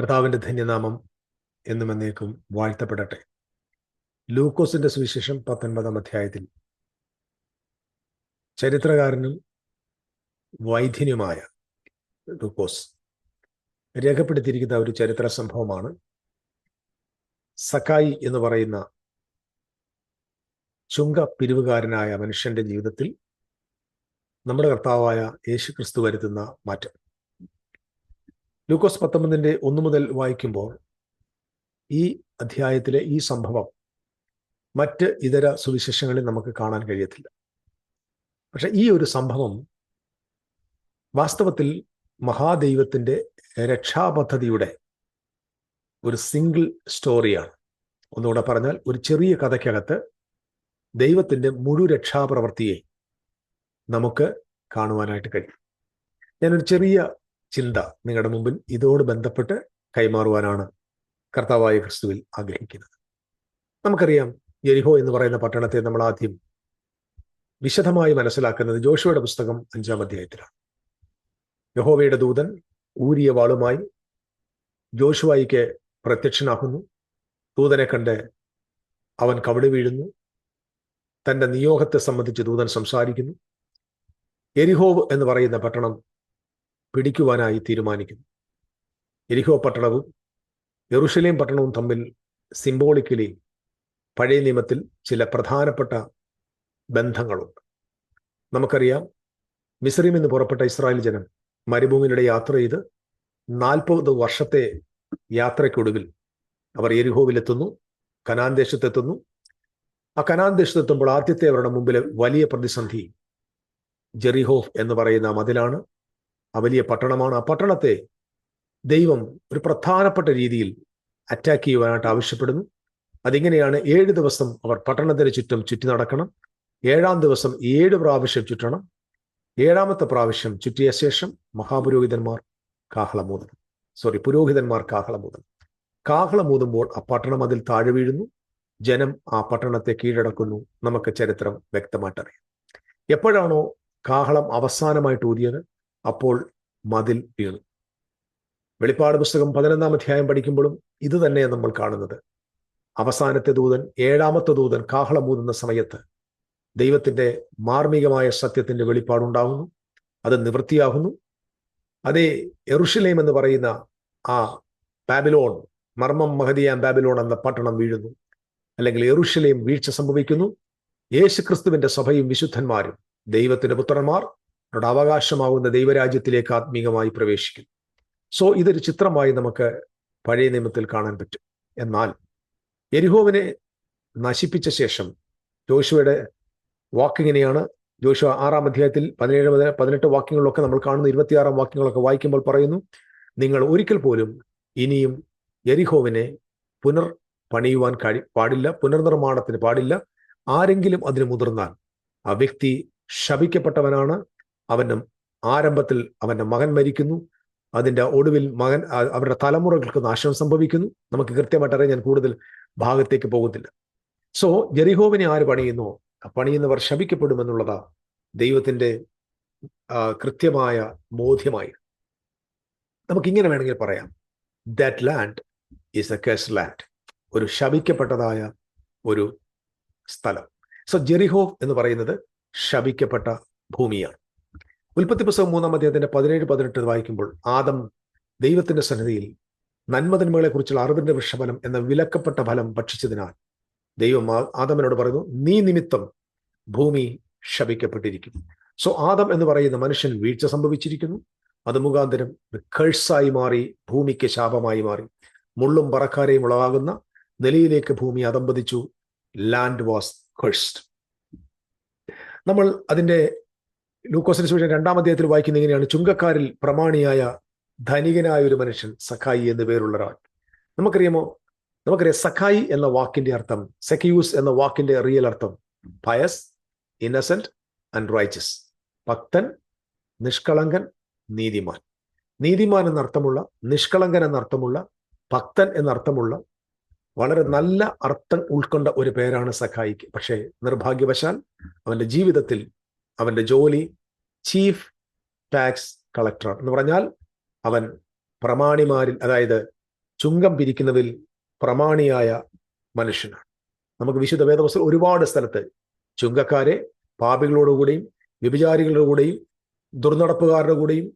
കർത്താവിന്റെ ധന്യനാമം എന്നും എന്നേക്കും വാഴ്ത്തപ്പെടട്ടെ. ലൂക്കോസിന്റെ സുവിശേഷം പത്തൊൻപതാം അധ്യായത്തിൽ ചരിത്രകാരനും വൈദ്യനുമായ ലൂക്കോസ് രേഖപ്പെടുത്തിയിരിക്കുന്ന ഒരു ചരിത്ര സംഭവമാണ്. സക്കായി എന്ന് പറയുന്ന ചുങ്ക പിരിവുകാരനായ മനുഷ്യന്റെ ജീവിതത്തിൽ നമ്മുടെ കർത്താവായ യേശുക്രിസ്തു വരുത്തുന്ന മാറ്റം. ലൂക്കോസ് പത്തൊമ്പതിന്റെ ഒന്നു മുതൽ വായിക്കുമ്പോൾ ഈ അധ്യായത്തിലെ ഈ സംഭവം മറ്റ് ഇതര സുവിശേഷങ്ങളിൽ നമുക്ക് കാണാൻ കഴിയത്തില്ല. പക്ഷെ ഈ ഒരു സംഭവം വാസ്തവത്തിൽ മഹാദൈവത്തിന്റെ രക്ഷാപദ്ധതിയുടെ ഒരു സിംഗിൾ സ്റ്റോറിയാണ്. ഒന്നുകൂടെ പറഞ്ഞാൽ ഒരു ചെറിയ കഥയ്ക്കകത്ത് ദൈവത്തിന്റെ മുഴു രക്ഷാപ്രവർത്തിയെ നമുക്ക് കാണുവാനായിട്ട് കഴിയും. ഞാനൊരു ചെറിയ ചിന്ത നിങ്ങളുടെ മുമ്പിൽ ഇതോട് ബന്ധപ്പെട്ട് കൈമാറുവാനാണ് കർത്താവായ ക്രിസ്തുവിൽ ആഗ്രഹിക്കുന്നത്. നമുക്കറിയാം യെരിഹോ എന്ന് പറയുന്ന പട്ടണത്തെ നമ്മൾ ആദ്യം വിശദമായി മനസ്സിലാക്കുന്നത് ജോഷുവയുടെ പുസ്തകം അഞ്ചാം അധ്യായത്തിലാണ്. യഹോവയുടെ ദൂതൻ ഊരിയ വാളുമായി ജോഷുവായിക്ക് പ്രത്യക്ഷനാകുന്നു. ദൂതനെ കണ്ട് അവൻ കവിട് വീഴുന്നു. തന്റെ നിയോഗത്തെ സംബന്ധിച്ച് ദൂതൻ സംസാരിക്കുന്നു. എരിഹോവ് എന്ന് പറയുന്ന പട്ടണം പിടിക്കുവാനായി തീരുമാനിക്കുന്നു. എരിഹോ പട്ടണവും യെറുഷലേം പട്ടണവും തമ്മിൽ സിംബോളിക്കലി പഴയ നിയമത്തിൽ ചില പ്രധാനപ്പെട്ട ബന്ധങ്ങളുണ്ട്. നമുക്കറിയാം മിസ്രീം എന്ന് പുറപ്പെട്ട ഇസ്രായേൽ ജനം മരുഭൂമിയിലൂടെ യാത്ര ചെയ്ത് നാൽപ്പത് വർഷത്തെ യാത്രയ്ക്കൊടുവിൽ അവർ എരിഹോവിലെത്തുന്നു കനാൻ ദേശത്തെത്തുന്നു. ആ കനാൻ ദേശത്തെത്തുമ്പോൾ ആദ്യത്തെ അവരുടെ മുമ്പിലെ വലിയ പ്രതിസന്ധി ജെറിഹോഫ് എന്ന് പറയുന്ന മതിലാണ്. ആ വലിയ പട്ടണമാണ്. ആ പട്ടണത്തെ ദൈവം ഒരു പ്രധാനപ്പെട്ട രീതിയിൽ അറ്റാക്ക് ചെയ്യുവാനായിട്ട് ആവശ്യപ്പെടുന്നു. അതിങ്ങനെയാണ്? ഏഴ് ദിവസം അവർ പട്ടണത്തിന് ചുറ്റും ചുറ്റി നടക്കണം. ഏഴാം ദിവസം ഏഴ് പ്രാവശ്യം ചുറ്റണം. ഏഴാമത്തെ പ്രാവശ്യം ചുറ്റിയ ശേഷം മഹാപുരോഹിതന്മാർ കാഹളമൂതണം. സോറി പുരോഹിതന്മാർ കാഹളമൂതണം. കാഹളമൂതുമ്പോൾ ആ പട്ടണം അതിൽ താഴെ വീഴുന്നു. ജനം ആ പട്ടണത്തെ കീഴടക്കുന്നു. നമുക്ക് ചരിത്രം വ്യക്തമായിട്ടറിയാം. എപ്പോഴാണോ കാഹളം അവസാനമായിട്ട് ഊതിയത്? അപ്പോൾ മതിൽ വീണു. വെളിപ്പാട് പുസ്തകം പതിനൊന്നാം അധ്യായം പഠിക്കുമ്പോഴും ഇത് തന്നെയാണ് നമ്മൾ കാണുന്നത്. അവസാനത്തെ ദൂതൻ ഏഴാമത്തെ ദൂതൻ കാഹളമൂതുന്ന സമയത്ത് ദൈവത്തിന്റെ മാർമികമായ സത്യത്തിന്റെ വെളിപ്പാടുണ്ടാകുന്നു അത് നിവൃത്തിയാകുന്നു. അതേ എറുഷലേം എന്ന് പറയുന്ന ആ ബാബിലോൺ മർമ്മം മഹദിയാൻ ബാബിലോൺ എന്ന പട്ടണം വീഴുന്നു. അല്ലെങ്കിൽ എറുഷലേം വീഴ്ച സംഭവിക്കുന്നു. യേശുക്രിസ്തുവിന്റെ സഭയും വിശുദ്ധന്മാരും ദൈവത്തിന്റെ പുത്രന്മാർ അവരുടെ അവകാശമാകുന്ന ദൈവരാജ്യത്തിലേക്ക് ആത്മീകമായി പ്രവേശിക്കുന്നു. സോ ഇതൊരു ചിത്രമായി നമുക്ക് പഴയ നിയമത്തിൽ കാണാൻ പറ്റും. എന്നാൽ എരിഹോവിനെ നശിപ്പിച്ച ശേഷം ജോഷുവയുടെ വാക്കിങ്ങനെയാണ് ജോഷു ആറാം അധ്യായത്തിൽ പതിനേഴ് മുതൽ പതിനെട്ട് വാക്യങ്ങളിലൊക്കെ നമ്മൾ കാണുന്ന ഇരുപത്തിയാറാം വാക്യങ്ങളൊക്കെ വായിക്കുമ്പോൾ പറയുന്നു നിങ്ങൾ ഒരിക്കൽ പോലും ഇനിയും എരിഹോവിനെ പുനർ പണിയുവാൻ കഴി പാടില്ല പുനർനിർമ്മാണത്തിന് പാടില്ല. ആരെങ്കിലും അതിന് മുതിർന്നാൽ ആ വ്യക്തി ശപിക്കപ്പെട്ടവനാണ് അവന്റെ ആരംഭത്തിൽ അവന്റെ മകൻ മരിക്കുന്നു. അതിന്റെ ഒടുവിൽ മകൻ അവരുടെ തലമുറകൾക്ക് നാശം സംഭവിക്കുന്നു. നമുക്ക് കൃത്യമായിട്ട് അറിയാൻ ഞാൻ കൂടുതൽ ഭാഗത്തേക്ക് പോകുന്നില്ല സോ ജെറിഹോവിനെ ആര് പണിയുന്നോ? പണിയുന്നവർ ശപിക്കപ്പെടുമെന്നുള്ളതാ ദൈവത്തിന്റെ കൃത്യമായ ബോധ്യമായി. നമുക്കിങ്ങനെ വേണമെങ്കിൽ പറയാം. That land is a curse land ഒരു ശപിക്കപ്പെട്ടതായ ഒരു സ്ഥലം. സോ ജെറിഹോ എന്ന് പറയുന്നത് ശപിക്കപ്പെട്ട ഭൂമിയാണ്. ഉൽപ്പത്തി പുസ്തകം മൂന്നാം അദ്ദേഹത്തിന്റെ പതിനേഴ് പതിനെട്ട് വായിക്കുമ്പോൾ ആദം ദൈവത്തിന്റെ സന്നിധിയിൽ നന്മതിന്മകളെ കുറിച്ചുള്ള അറിവിന്റെ വൃക്ഷഫലം എന്ന വിലക്കപ്പെട്ട ഫലം ഭക്ഷിച്ചതിനാൽ ദൈവം ആദമനോട് പറയുന്നു നീ നിമിത്തം ഭൂമി ശപിക്കപ്പെട്ടിരിക്കും സോ ആദം എന്ന് പറയുന്ന മനുഷ്യൻ വീഴ്ച സംഭവിച്ചിരിക്കുന്നു. അത് മുഖാന്തരം കേഴ്സായി മാറി ഭൂമിക്ക് ശാപമായി മാറി. മുള്ളും പറക്കാരെയും ഉളവാകുന്ന നിലയിലേക്ക് ഭൂമി അതമ്പതിച്ചു ലാൻഡ് വാസ് കേഴ്സ്ഡ് നമ്മൾ അതിന്റെ ലൂക്കോസിന് സുവിശേഷം രണ്ടാം അധ്യായത്തിൽ വായിക്കുന്ന ഇങ്ങനെയാണ് ചുങ്കക്കാരിൽ പ്രമാണിയായ ധനികനായ ഒരു മനുഷ്യൻ സഖായി എന്ന് പേരുള്ള ഒരാൾ. നമുക്കറിയാമോ? നമുക്കറിയാം സഖായി എന്ന വാക്കിന്റെ അർത്ഥം സെക്യൂസ് എന്ന വാക്കിന്റെ റിയൽ അർത്ഥം പയസ് ഇന്നസെന്റ് ആൻഡ് റൈച്ചസ് ഭക്തൻ നിഷ്കളങ്കൻ നീതിമാൻ. നീതിമാൻ എന്നർത്ഥമുള്ള നിഷ്കളങ്കൻ എന്നർത്ഥമുള്ള ഭക്തൻ എന്നർത്ഥമുള്ള വളരെ നല്ല അർത്ഥം ഉൾക്കൊണ്ട ഒരു പേരാണ് സഖായിക്ക്. പക്ഷേ നിർഭാഗ്യവശാൽ അവന്റെ ജീവിതത്തിൽ അവന്റെ ജോലി ചീഫ് ടാക്സ് കളക്ടർ എന്ന് പറഞ്ഞാൽ അവൻ പ്രമാണിമാരിൽ അതായത് ചുങ്കം പിരിക്കുന്നതിൽ പ്രമാണിയായ മനുഷ്യനാണ്. നമുക്ക് വിശുദ്ധ വേദവസ്തു ഒരുപാട് സ്ഥലത്ത് ചുങ്കക്കാരെ പാപികളോടുകൂടിയും വ്യഭിചാരികളുടെ കൂടെയും ദുർനടപ്പുകാരുടെ കൂടെയും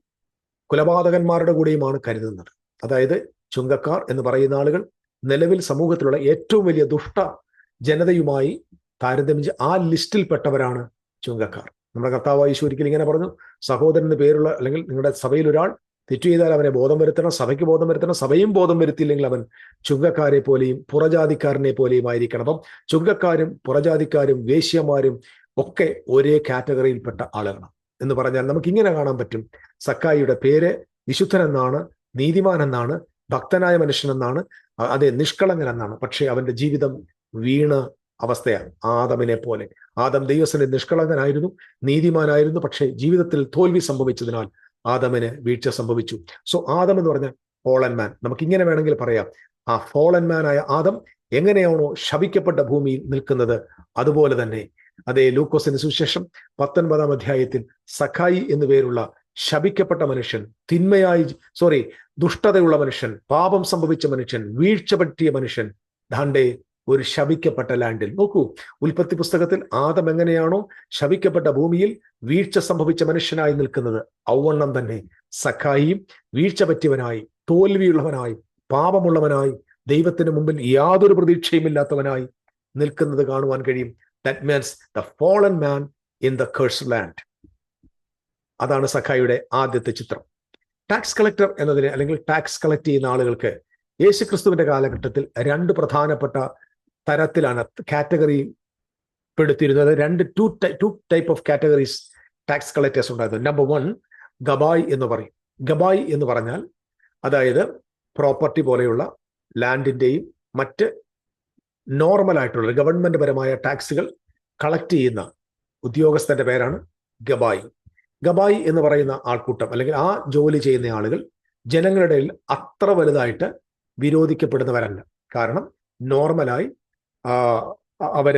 കൊലപാതകന്മാരുടെ കൂടെയുമാണ് കരുതുന്നത്. അതായത് ചുങ്കക്കാർ എന്ന് പറയുന്ന ആളുകൾ നിലവിൽ സമൂഹത്തിലുള്ള ഏറ്റവും വലിയ ദുഷ്ട ജനതയുമായി താരതമ്യം ആ ലിസ്റ്റിൽപ്പെട്ടവരാണ് ചുങ്കക്കാർ. നമ്മുടെ കർത്താവ് യേശു ഒരിക്കൽ ഇങ്ങനെ പറഞ്ഞു സഹോദരൻ പേരുള്ള അല്ലെങ്കിൽ നിങ്ങളുടെ സഭയിൽ ഒരാൾ തെറ്റു ചെയ്താൽ അവനെ ബോധം വരുത്തണം സഭയ്ക്ക് ബോധം വരുത്തണം സഭയും ബോധം വരുത്തിയില്ലെങ്കിൽ അവൻ ചുങ്കക്കാരെ പോലെയും പുറജാതിക്കാരനെ പോലെയും ആയിരിക്കണം. അപ്പം ചുങ്കക്കാരും പുറജാതിക്കാരും വേശ്യമാരും ഒക്കെ ഒരേ കാറ്റഗറിയിൽപ്പെട്ട ആളുകളാണ്. എന്ന് പറഞ്ഞാൽ നമുക്ക് ഇങ്ങനെ കാണാൻ പറ്റും. സക്കായിയുടെ പേര് നീതിമാൻ എന്നാണ് ഭക്തനായ മനുഷ്യനെന്നാണ് അതെ നിഷ്കളങ്കനെന്നാണ്. പക്ഷേ അവന്റെ ജീവിതം വീണ് അവസ്ഥയാണ്. ആദമിനെ പോലെ. ആദം ദൈവസനെ നിഷ്കളങ്കനായിരുന്നു നീതിമാനായിരുന്നു പക്ഷേ ജീവിതത്തിൽ തോൽവി സംഭവിച്ചതിനാൽ ആദമിന് വീഴ്ച സംഭവിച്ചു. സോ ആദം എന്ന് പറഞ്ഞാൽ ഫോളൻ മാൻ നമുക്ക് ഇങ്ങനെ വേണമെങ്കിൽ പറയാം. ആ ഫോളൻ മാനായ ആദം എങ്ങനെയാണോ ശപിക്കപ്പെട്ട ഭൂമിയിൽ നിൽക്കുന്നത്? അതുപോലെ തന്നെ. അതേ ലൂക്കോസിന് സുശേഷം പത്തൊൻപതാം അധ്യായത്തിൽ സഖായി എന്നു പേരുള്ള ശപിക്കപ്പെട്ട മനുഷ്യൻ തിന്മയായി സോറി ദുഷ്ടതയുള്ള മനുഷ്യൻ പാപം സംഭവിച്ച മനുഷ്യൻ വീഴ്ച പറ്റിയ മനുഷ്യൻ ദാണ്ടെ ഒരു ശവിക്കപ്പെട്ട ലാൻഡിൽ. നോക്കൂ ഉൽപ്പത്തി പുസ്തകത്തിൽ ആദം എങ്ങനെയാണോ ശവിക്കപ്പെട്ട ഭൂമിയിൽ വീഴ്ച സംഭവിച്ച മനുഷ്യനായി നിൽക്കുന്നത്. ഔവണ്ണം തന്നെ. സഖായിയും വീഴ്ച പറ്റിയവനായി തോൽവിയുള്ളവനായി പാപമുള്ളവനായി ദൈവത്തിന് മുമ്പിൽ യാതൊരു പ്രതീക്ഷയുമില്ലാത്തവനായി നിൽക്കുന്നത് കാണുവാൻ കഴിയും. That means the fallen man in the curse land അതാണ് സഖായിയുടെ ആദ്യത്തെ ചിത്രം. ടാക്സ് കളക്ടർ എന്നതിന് അല്ലെങ്കിൽ ടാക്സ് കളക്ട് ചെയ്യുന്ന ആളുകൾക്ക് യേശുക്രിസ്തുവിന്റെ കാലഘട്ടത്തിൽ രണ്ട് പ്രധാനപ്പെട്ട തരത്തിലാണ് കാറ്റഗറി പെടുത്തിയിരുന്നത്. രണ്ട് two two type of categories tax collectors ഉണ്ടായിരുന്നു. നമ്പർ വൺ ഗബായ് എന്ന് പറയും. ഗബായ് എന്ന് പറഞ്ഞാൽ അതായത് പ്രോപ്പർട്ടി പോലെയുള്ള ലാൻഡിന്റെയും മറ്റ് നോർമൽ ആയിട്ടുള്ള ഗവൺമെന്റ് പരമായ ടാക്സുകൾ കളക്ട് ചെയ്യുന്ന ഉദ്യോഗസ്ഥന്റെ പേരാണ് ഗബായി ഗബായി എന്ന് പറയുന്ന ആൾക്കൂട്ടം അല്ലെങ്കിൽ ആ ജോലി ചെയ്യുന്ന ആളുകൾ ജനങ്ങളുടെ അത്ര വലുതായിട്ട് വിരോധിക്കപ്പെടുന്നവരല്ല. കാരണം നോർമലായി അവർ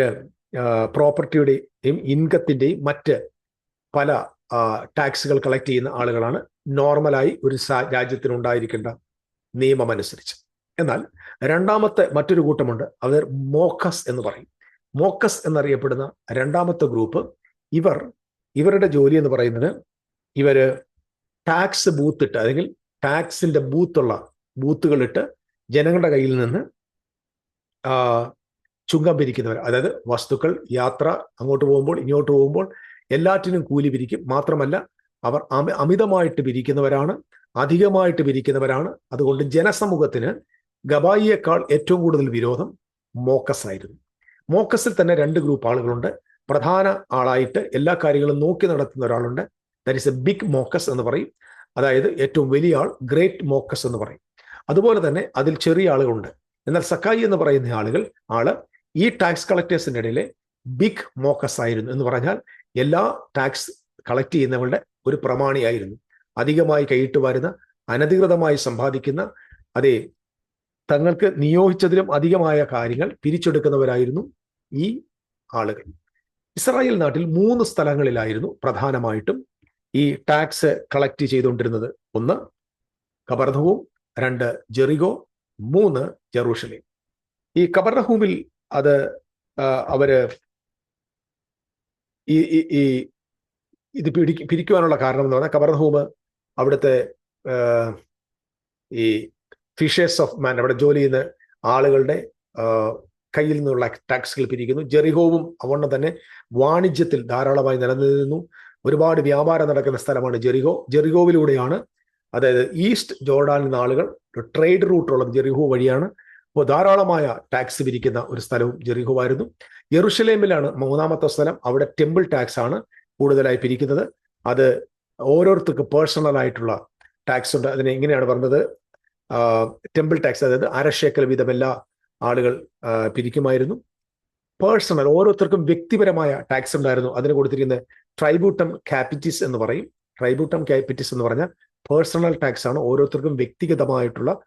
പ്രോപ്പർട്ടിയുടെയും ഇൻകത്തിന്റെയും മറ്റ് പല ടാക്സുകൾ കളക്ട് ചെയ്യുന്ന ആളുകളാണ് നോർമലായി ഒരു രാജ്യത്തിനുണ്ടായിരിക്കേണ്ട നിയമം അനുസരിച്ച്. എന്നാൽ രണ്ടാമത്തെ മറ്റൊരു കൂട്ടമുണ്ട് അവർ മോക്കസ് എന്ന് പറയും. മോക്കസ് എന്നറിയപ്പെടുന്ന രണ്ടാമത്തെ ഗ്രൂപ്പ് ഇവർ ഇവരുടെ ജോലി എന്ന് പറയുന്നത് ഇവർ ടാക്സ് ബൂത്ത് ഇട്ട് അല്ലെങ്കിൽ ടാക്സിന്റെ ബൂത്തുള്ള ബൂത്തുകളിട്ട് ജനങ്ങളുടെ കയ്യിൽ നിന്ന് ചുങ്കം പിരിക്കുന്നവർ അതായത് വസ്തുക്കൾ യാത്ര അങ്ങോട്ട് പോകുമ്പോൾ ഇങ്ങോട്ട് പോകുമ്പോൾ എല്ലാറ്റിനും കൂലി പിരിക്കും. മാത്രമല്ല അവർ അമിതമായിട്ട് പിരിക്കുന്നവരാണ് അധികമായിട്ട് പിരിക്കുന്നവരാണ്. അതുകൊണ്ട് ജനസമൂഹത്തിന് ഗബായിയേക്കാൾ ഏറ്റവും കൂടുതൽ വിരോധം മോക്കസ് ആയിരുന്നു. മോക്കസിൽ തന്നെ രണ്ട് ഗ്രൂപ്പ് ആളുകളുണ്ട്. പ്രധാന ആളായിട്ട് എല്ലാ കാര്യങ്ങളും നോക്കി നടത്തുന്ന ഒരാളുണ്ട്. ദാറ്റ് ഇസ് എ ബിഗ് മോക്കസ് എന്ന് പറയും. അതായത് ഏറ്റവും വലിയ ആൾ ഗ്രേറ്റ് മോക്കസ് എന്ന് പറയും. അതുപോലെ തന്നെ അതിൽ ചെറിയ ആളുകളുണ്ട്. എന്നാൽ സക്കായി എന്ന് പറയുന്ന ആളുകൾ ആൾ ഈ ടാക്സ് കളക്ടേഴ്സിന്റെ ഇടയിലെ ബിഗ് മോക്കസ് ആയിരുന്നു എന്ന് പറഞ്ഞാൽ എല്ലാ ടാക്സ് കളക്ട് ചെയ്യുന്നവരുടെ ഒരു പ്രമാണിയായിരുന്നു. അധികമായി കൈയിട്ട് വരുന്ന അനധികൃതമായി സമ്പാദിക്കുന്ന അതെ തങ്ങൾക്ക് നിയോഗിച്ചതിലും അധികമായ കാര്യങ്ങൾ പിരിച്ചെടുക്കുന്നവരായിരുന്നു ഈ ആളുകൾ. ഇസ്രായേൽ നാട്ടിൽ മൂന്ന് സ്ഥലങ്ങളിലായിരുന്നു പ്രധാനമായിട്ടും ഈ ടാക്സ് കളക്ട് ചെയ്തുകൊണ്ടിരുന്നത്. ഒന്ന് കബർധവും രണ്ട് ജെറിഗോ മൂന്ന് ജെറൂഷലേം ഈ കബർണഹൂമിൽ അത് അവർ ഈ ഇത് പിടി പിരിക്കുവാനുള്ള കാരണം എന്ന് പറഞ്ഞാൽ കബർഹൂമ് അവിടുത്തെ ഈ ഫിഷേഴ്സ് ഓഫ് മാൻ അവിടെ ജോലി ചെയ്യുന്ന ആളുകളുടെ കയ്യിൽ നിന്നുള്ള ടാക്സുകൾ പിരിക്കുന്നു. ജെറിഹോവും അവണ്ണം തന്നെ വാണിജ്യത്തിൽ ധാരാളമായി നിലനിന്നിരുന്നു. ഒരുപാട് വ്യാപാരം നടക്കുന്ന സ്ഥലമാണ് ജെറിഹോ. ജെറിഹോവിലൂടെയാണ് അതായത് ഈസ്റ്റ് ജോർഡാനിൽ നിന്ന് ആളുകൾ ട്രേഡ് റൂട്ടുള്ളത് ജെറിഹോ വഴിയാണ്. അപ്പോൾ ധാരാളമായ ടാക്സ് വിരിക്കുന്ന ഒരു സ്ഥലവും ജെറിഹോ ആയിരുന്നു യെറുഷലേമിലാണ് മൂന്നാമത്തെ സ്ഥലം. അവിടെ ടെമ്പിൾ ടാക്സ് ആണ് കൂടുതലായി പിരിക്കുന്നത്. അത് ഓരോരുത്തർക്ക് പേഴ്സണൽ ആയിട്ടുള്ള ടാക്സ് ഉണ്ട്. അതിനെ എങ്ങനെയാണ് പറഞ്ഞത്? ടെമ്പിൾ ടാക്സ് അതായത് അരശേക്കൽ വീതം എല്ലാ ആളുകൾ പിരിക്കുമായിരുന്നു. പേഴ്സണൽ ഓരോരുത്തർക്കും വ്യക്തിപരമായ ടാക്സ് ഉണ്ടായിരുന്നു. അതിന് കൊടുത്തിരിക്കുന്നത് ട്രൈബൂട്ടം ക്യാപിറ്റിസ് എന്ന് പറയും. ട്രൈബൂട്ടം ക്യാപിറ്റിസ് എന്ന് പറഞ്ഞാൽ പേഴ്സണൽ ടാക്സ് ആണ്. ഓരോരുത്തർക്കും വ്യക്തിഗതമായിട്ടുള്ള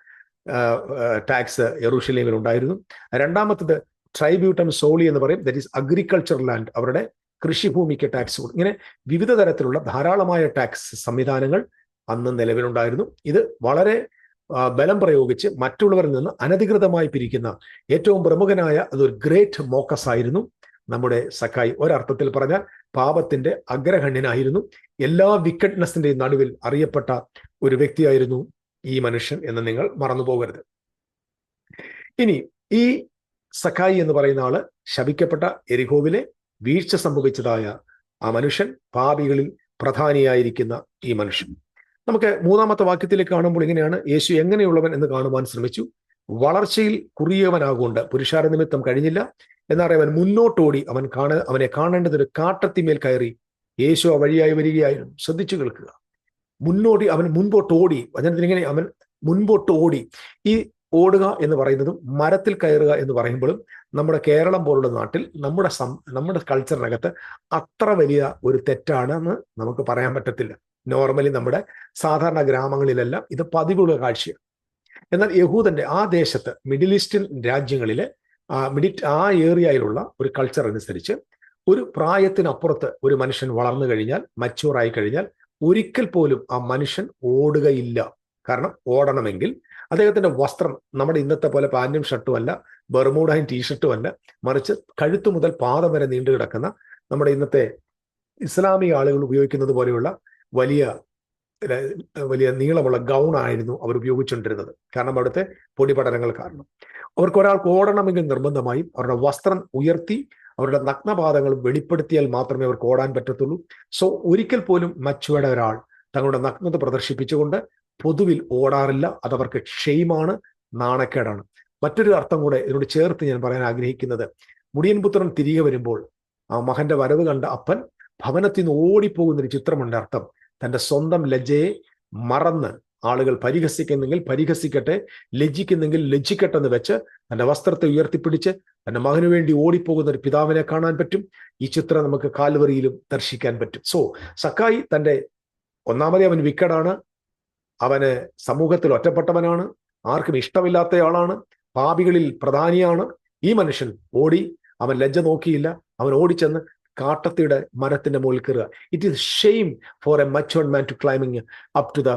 ടാക്സ് യെറൂഷലേമിൽ ഉണ്ടായിരുന്നു രണ്ടാമത്തത് ട്രൈബ്യൂട്ടം സോളി എന്ന് പറയും. ദറ്റ് ഈസ് അഗ്രികൾച്ചർ ലാൻഡ് അവരുടെ കൃഷിഭൂമിക്ക് ടാക്സ് കൊടുക്കും ഇങ്ങനെ വിവിധ തരത്തിലുള്ള ധാരാളമായ ടാക്സ് സംവിധാനങ്ങൾ അന്ന് നിലവിലുണ്ടായിരുന്നു. ഇത് വളരെ ബലം പ്രയോഗിച്ച് മറ്റുള്ളവരിൽ നിന്ന് അനധികൃതമായി പിരിക്കുന്ന ഏറ്റവും പ്രമുഖനായ അതൊരു ഗ്രേറ്റ് മോക്കസ് ആയിരുന്നു. നമ്മുടെ സക്കായി ഒരർത്ഥത്തിൽ പറഞ്ഞാൽ പാപത്തിന്റെ അഗ്രഹണ്യനായിരുന്നു എല്ലാ വിക്കറ്റ്നെസിന്റെയും നടുവിൽ അറിയപ്പെട്ട ഒരു വ്യക്തിയായിരുന്നു ഈ മനുഷ്യൻ എന്ന് നിങ്ങൾ മറന്നു പോകരുത് ഇനി ഈ സഖായി എന്ന് പറയുന്ന ആൾ ശപിക്കപ്പെട്ട എരിഹോവിലെ വീഴ്ച സംഭവിച്ചതായ ആ മനുഷ്യൻ പാപികളിൽ പ്രധാനിയായിരിക്കുന്ന ഈ മനുഷ്യൻ. നമുക്ക് മൂന്നാമത്തെ വാക്യത്തിലേക്ക് കാണുമ്പോൾ ഇങ്ങനെയാണ് യേശു എങ്ങനെയുള്ളവൻ എന്ന് കാണുവാൻ ശ്രമിച്ചു. വളർച്ചയിൽ കുറിയവനാകൊണ്ട് പുരുഷാര നിമിത്തം കഴിഞ്ഞില്ല. എന്നറിയവൻ മുന്നോട്ടോടി. അവൻ കാണ അവനെ കാണേണ്ടതൊരു കാട്ടത്തിമേൽ കയറി യേശു ആ വഴിയായി വരികയായിരുന്നു. ശ്രദ്ധിച്ചു കേൾക്കുക. മുന്നോടി അവൻ മുൻപോട്ട് ഓടി. വചനത്തിനിങ്ങനെ അവൻ മുൻപോട്ട് ഓടി. ഈ ഓടുക എന്ന് പറയുന്നതും മരത്തിൽ കയറുക എന്ന് പറയുമ്പോഴും നമ്മുടെ കേരളം പോലുള്ള നാട്ടിൽ നമ്മുടെ സം നമ്മുടെ കൾച്ചറിനകത്ത് അത്ര വലിയ ഒരു തെറ്റാണെന്ന് നമുക്ക് പറയാൻ പറ്റത്തില്ല. നോർമലി നമ്മുടെ സാധാരണ ഗ്രാമങ്ങളിലെല്ലാം ഇത് പതിവുള്ള കാഴ്ചയാണ്. എന്നാൽ യഹൂദന്റെ ആ ദേശത്ത് മിഡിൽ ഈസ്റ്റേൺ രാജ്യങ്ങളിലെ മിഡി ആ ഏരിയയിലുള്ള ഒരു കൾച്ചർ അനുസരിച്ച് ഒരു പ്രായത്തിനപ്പുറത്ത് ഒരു മനുഷ്യൻ വളർന്നു കഴിഞ്ഞാൽ മച്ചുവറായി കഴിഞ്ഞാൽ ഒരിക്കൽ പോലും ആ മനുഷ്യൻ ഓടുകയില്ല. കാരണം ഓടണമെങ്കിൽ അദ്ദേഹത്തിന്റെ വസ്ത്രം നമ്മുടെ ഇന്നത്തെ പോലെ പാന്റും ഷർട്ടും അല്ല ബർമൂഡായും ടീഷർട്ടും അല്ല മറിച്ച് കഴുത്തു മുതൽ പാദം വരെ നീണ്ടു കിടക്കുന്ന നമ്മുടെ ഇന്നത്തെ ഇസ്ലാമിക ആളുകൾ ഉപയോഗിക്കുന്നത് പോലെയുള്ള വലിയ വലിയ നീളമുള്ള ഗൗൺ ആയിരുന്നു അവർ ഉപയോഗിച്ചുകൊണ്ടിരുന്നത്. കാരണം അവിടുത്തെ പൊടിപടലങ്ങൾ കാരണം. അവർക്ക് ഒരാൾക്ക് ഓടണമെങ്കിൽ നിർബന്ധമായും അവരുടെ വസ്ത്രം ഉയർത്തി അവരുടെ നഗ്നപാദങ്ങൾ വെളിപ്പെടുത്തിയാൽ മാത്രമേ അവർക്ക് ഓടാൻ പറ്റത്തുള്ളൂ. സോ ഒരിക്കൽ പോലും മച്ചുവയുടെ ഒരാൾ തങ്ങളുടെ നഗ്നത പ്രദർശിപ്പിച്ചുകൊണ്ട് പൊതുവിൽ ഓടാറില്ല. അതവർക്ക് ക്ഷയമാണ് നാണക്കേടാണ്. മറ്റൊരു അർത്ഥം കൂടെ ഇതിനോട് ചേർത്ത് ഞാൻ പറയാൻ ആഗ്രഹിക്കുന്നത്. മുടിയൻപുത്രൻ തിരികെ വരുമ്പോൾ ആ മകന്റെ വരവ് കണ്ട അപ്പൻ ഭവനത്തിൽ നിന്ന് ഓടിപ്പോകുന്ന ഒരു ചിത്രമുണ്ട് അർത്ഥം. തന്റെ സ്വന്തം ലജ്ജയെ മറന്ന് ആളുകൾ പരിഹസിക്കുന്നെങ്കിൽ പരിഹസിക്കട്ടെ ലജ്ജിക്കുന്നെങ്കിൽ ലജ്ജിക്കട്ടെ എന്ന് വെച്ച് തന്റെ വസ്ത്രത്തെ ഉയർത്തിപ്പിടിച്ച് തന്റെ മകനു വേണ്ടി ഓടിപ്പോകുന്ന ഒരു പിതാവിനെ കാണാൻ പറ്റും. ഈ ചിത്രം നമുക്ക് കാൽവറിയിലും ദർശിക്കാൻ പറ്റും. സോ സക്കായി തന്റെ ഒന്നാമതേ അവൻ വിക്കടാണ്. അവന് സമൂഹത്തിൽ ഒറ്റപ്പെട്ടവനാണ്. ആർക്കും ഇഷ്ടമില്ലാത്തയാളാണ്. പാപികളിൽ പ്രധാനിയാണ്. ഈ മനുഷ്യൻ ഓടി. അവൻ ലജ്ജ നോക്കിയില്ല. അവൻ ഓടിച്ചെന്ന് കാട്ടത്തിയുടെ മരത്തിന്റെ മുകളിൽ കയറുക. It is shame for a matured man to climbing up to the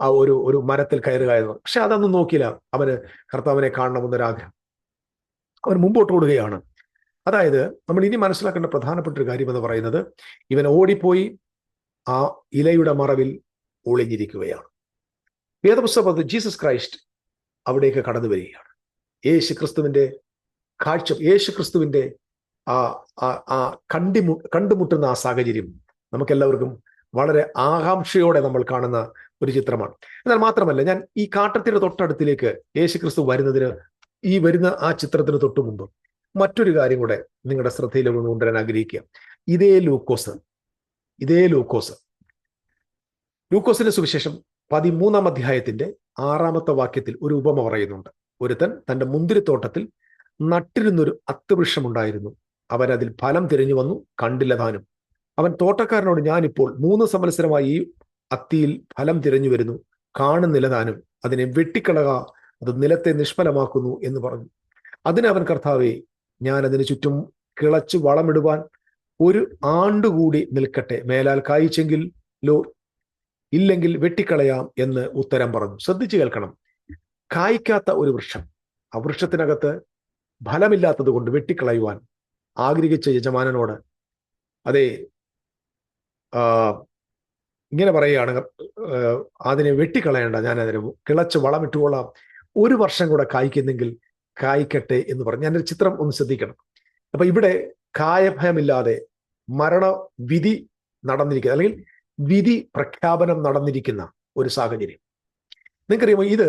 ആ ഒരു ഒരു മരത്തിൽ കയറുക എന്ന് പക്ഷെ അതൊന്നും നോക്കിയില്ല. അവന് കർത്താവിനെ കാണണമെന്നൊരാഗ്രഹം. അവൻ മുമ്പോട്ട് ഓടുകയാണ്. അതായത് നമ്മൾ ഇനി മനസ്സിലാക്കേണ്ട പ്രധാനപ്പെട്ട ഒരു കാര്യം എന്ന് പറയുന്നത് ഇവൻ ഓടിപ്പോയി ആ ഇലയുടെ മറവിൽ ഒളിഞ്ഞിരിക്കുകയാണ്. വേദപുസ്തകത്ത് ജീസസ് ക്രൈസ്റ്റ് അവിടേക്ക് കടന്നു വരികയാണ്. യേശു ക്രിസ്തുവിന്റെ കാഴ്ച യേശു ക്രിസ്തുവിന്റെ ആ ആ കണ്ടിമു കണ്ടുമുട്ടുന്ന ആ സാഹചര്യം നമുക്കെല്ലാവർക്കും വളരെ ആകാംക്ഷയോടെ നമ്മൾ കാണുന്ന ഒരു ചിത്രമാണ്. എന്നാൽ മാത്രമല്ല ഞാൻ ഈ കാട്ടത്തിന്റെ തൊട്ടടുത്തിലേക്ക് യേശു ക്രിസ്തു വരുന്നതിന് ഈ വരുന്ന ആ ചിത്രത്തിന് തൊട്ടു മുമ്പ് മറ്റൊരു കാര്യം കൂടെ നിങ്ങളുടെ ശ്രദ്ധയിൽ കൊണ്ടുവരാൻ ആഗ്രഹിക്കുക. ഇതേ ലൂക്കോസ് ഇതേ ലൂക്കോസ്. ലൂക്കോസിന്റെ സുവിശേഷം പതിമൂന്നാം അധ്യായത്തിന്റെ ആറാമത്തെ വാക്യത്തിൽ ഒരു ഉപമ പറയുന്നുണ്ട്. ഒരുത്തൻ തന്റെ മുന്തിരിത്തോട്ടത്തിൽ നട്ടിരുന്നൊരു അത്തവൃക്ഷമുണ്ടായിരുന്നു. അവൻ അതിൽ ഫലം തിരഞ്ഞു വന്നു കണ്ടില്ല താനും. അവൻ തോട്ടക്കാരനോട് ഞാനിപ്പോൾ മൂന്ന് സംവത്സരമായി ഈ അത്തിയിൽ ഫലം തിരഞ്ഞു വരുന്നു. കാണുന്നില്ല താനും. അതിനെ വെട്ടിക്കളക. അത് നിലത്തെ നിഷ്ഫലമാക്കുന്നു എന്ന് പറഞ്ഞു. അതിന് അവൻ കർത്താവെ ഞാൻ അതിന് ചുറ്റും കിളച്ച് വളമിടുവാൻ ഒരു ആണ്ടുകൂടി നിൽക്കട്ടെ. മേലാൽ കായ്ച്ചെങ്കിൽ ലോ ഇല്ലെങ്കിൽ വെട്ടിക്കളയാം എന്ന് ഉത്തരം പറഞ്ഞു. ശ്രദ്ധിച്ചു കേൾക്കണം. കായ്ക്കാത്ത ഒരു വൃക്ഷം. ആ വൃക്ഷത്തിനകത്ത് ഫലമില്ലാത്തത് കൊണ്ട് വെട്ടിക്കളയുവാൻ ആഗ്രഹിച്ച യജമാനനോട് അതെ ഇങ്ങനെ പറയുകയാണ് അതിനെ വെട്ടിക്കളയേണ്ട ഞാൻ അതിനെ കിളച്ച് വളമിട്ടുകൊള്ളാം. ഒരു വർഷം കൂടെ കായ്ക്കുന്നെങ്കിൽ കായ്ക്കട്ടെ എന്ന് പറഞ്ഞു. ഞാനൊരു ചിത്രം ഒന്ന് ശ്രദ്ധിക്കണം. അപ്പൊ ഇവിടെ കായഭയമില്ലാതെ മരണവിധി നടന്നിരിക്കുന്ന അല്ലെങ്കിൽ വിധി പ്രഖ്യാപനം നടന്നിരിക്കുന്ന ഒരു സാഹചര്യം. നിങ്ങൾക്കറിയാമോ ഇത്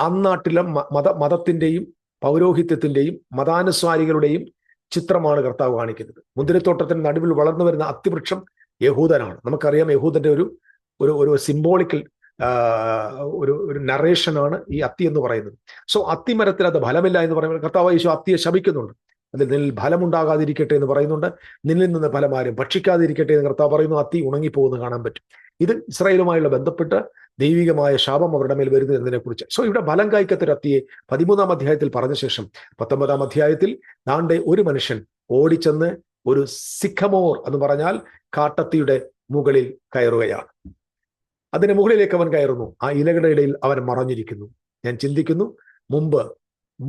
അന്നാട്ടിലെ മത മതത്തിന്റെയും പൗരോഹിത്യത്തിന്റെയും മതാനുസ്വാരികളുടെയും ചിത്രമാണ് കർത്താവ് കാണിക്കുന്നത്. മുന്തിരിത്തോട്ടത്തിന് നടുവിൽ വളർന്നു വരുന്ന അത്തിവൃക്ഷം യഹൂദനാണ്. നമുക്കറിയാം യഹൂദന്റെ ഒരു ഒരു ഒരു സിംബോളിക്കൽ ഒരു ഒരു നറേഷനാണ് ഈ അത്തി എന്ന് പറയുന്നത്. സോ അത്തിമരത്തിൽ അത് ഫലമില്ല എന്ന് പറയുമ്പോൾ കർത്താവ് യേശു അത്തിയെ ശപിക്കുന്നുണ്ട്. അതിൽ നിന്നിൽ ഫലമുണ്ടാകാതിരിക്കട്ടെ എന്ന് പറയുന്നുണ്ട്. നിന്നിൽ നിന്ന് ഫലം ആരും ഭക്ഷിക്കാതിരിക്കട്ടെ എന്ന് കർത്താവ് പറയുന്നു. അത്തി ഉണങ്ങിപ്പോകുന്നു കാണാൻ പറ്റും. ഇത് ഇസ്രായേലുമായുള്ള ബന്ധപ്പെട്ട് ദൈവികമായ ശാപം അവരുടെ മേൽ വരുന്നു എന്നതിനെ കുറിച്ച് സോ ഇവിടെ ഫലം കായ്ക്കത്തൊരു അത്തിയെ പതിമൂന്നാം അധ്യായത്തിൽ പറഞ്ഞ ശേഷം പത്തൊമ്പതാം അധ്യായത്തിൽ ദാണ്ടെ ഒരു മനുഷ്യൻ ഓടിച്ചെന്ന് ഒരു സിഖമോർ എന്ന് പറഞ്ഞാൽ കാട്ടത്തിയുടെ മുകളിൽ കയറുകയാണ്. അതിന് മുകളിലേക്ക് അവൻ കയറുന്നു. ആ ഇലകളുടെ ഇടയിൽ അവൻ മറഞ്ഞിരിക്കുന്നു. ഞാൻ ചിന്തിക്കുന്നു മുമ്പ്